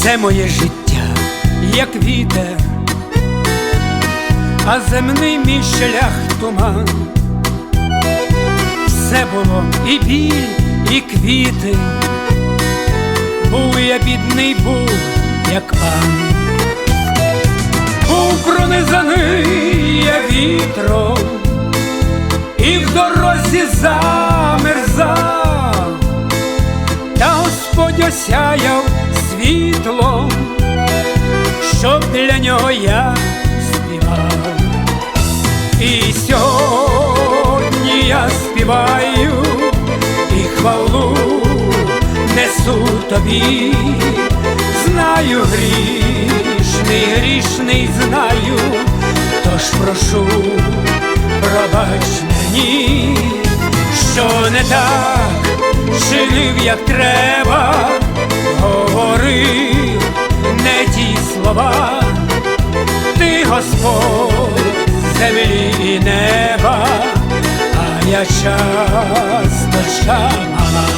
все моє життя, як вітер, а земний мій шлях туман. Все було і біль, і квіти, був я бідний, був, як пан, був пронизаний я вітром, і в дорозі замерзав, та Господь осяяв щоб для нього я співав. І сьогодні я співаю і хвалу несу тобі, знаю грішний, грішний знаю, тож прошу, пробач мені, що не так чинив, як треба, говорив слова ти Господь землі і неба, а я часточка мала.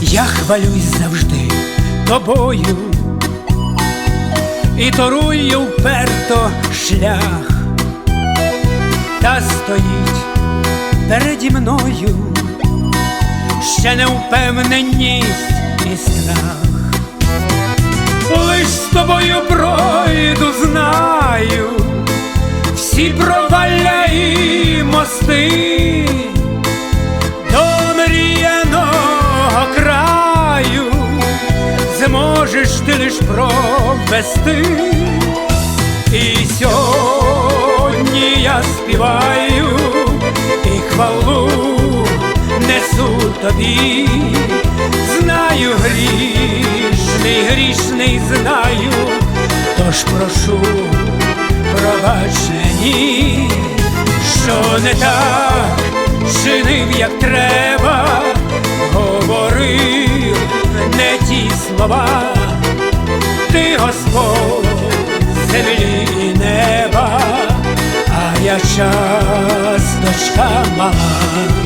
Я хвалюсь завжди тобою і торую вперто шлях, та стоїть переді мною ще невпевненість і страх. Тобою пройду, знаю, всі провалля і мости до мріяного краю. Зможеш ти лиш провести. І сьогодні я співаю і хвалу несу тобі, знаю грішний, грішний знаю, тож прошу, пробач мені, що не так чинив, як треба, говорив не ті слова, ти Господь землі і неба, а я часточка мала.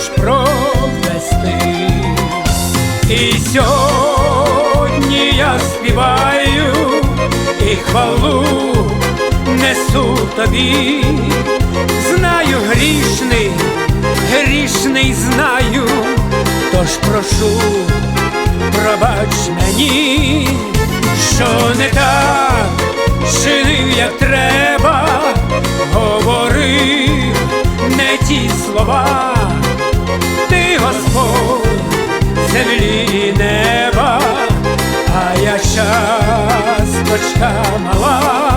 Лиш провести. І сьогодні я співаю і хвалу несу тобі, знаю грішний, грішний знаю, тож прошу, пробач мені, що не так чинив, як треба, говорив не ті слова, землі і неба, а я часточка мала,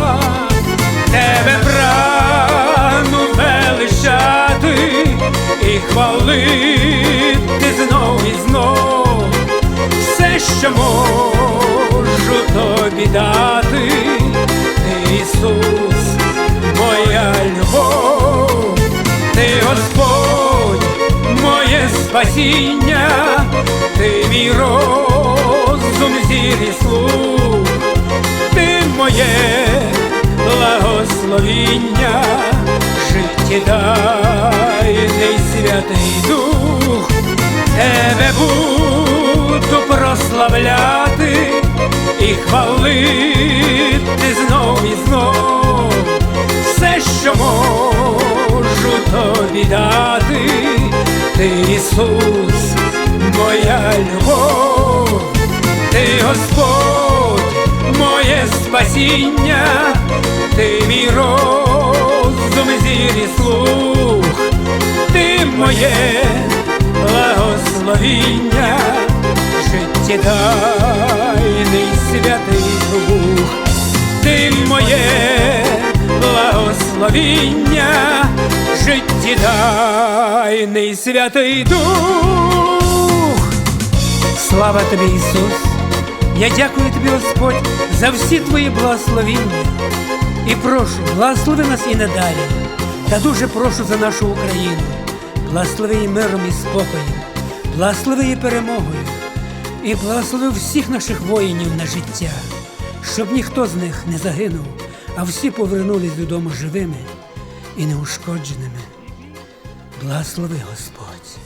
спасіння, ти мій розум, зір слух, ти моє благословіння, життєдайний святий дух, тебе буду прославляти і хвалити знов і знов. Все, що можу ти Ісус, моя любов, ти Господь, моє спасіння, ти мій розум, зір і слух, ти моє благословіння, життєдайний святий дух, ти моє благословіння, життєдайний святий Дух. Слава тобі, Ісус! Я дякую тобі, Господь, за всі твої благословіння. І прошу, благослови нас і надалі. Та дуже прошу за нашу Україну. Благослови її миром і спокоєм, благослови її перемогою і благослови всіх наших воїнів на життя, щоб ніхто з них не загинув, а всі повернулись додому живими і неушкодженими. Благослови Господь.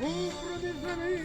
Був пронизаний